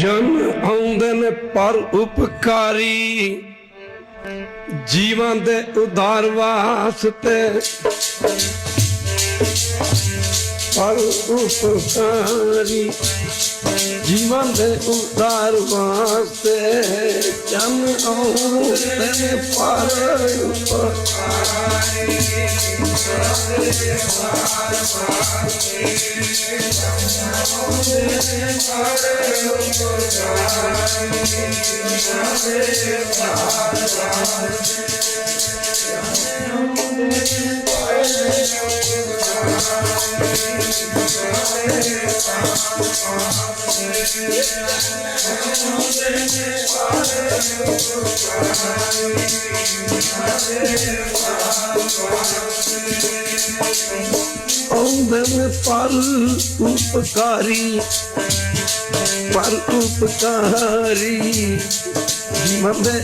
ਜਨ ਆਉਂਦੇ ਨੇ ਪਰ ਉਪਕਾਰੀ। ਜੀਵਾਂ ਦੇ ਉਧਾਰ ਵਾਸਤੇ ਪਰ ਉਪਕਾਰੀ। ਜੀਵਾਂ ਦੇ ਉਧਾਰ ਵਾਸਤੇ ਜਨ ਆਉਂਦੇ ਨੇ ਪਰ ਉਪਕਾਰੀ। I'm ਆਉਂਦੇ ਪਰ ਉਪਕਾਰੀ ਪਰ ਉਪਕਾਰੀ ਜੀਵਨ ਦੇ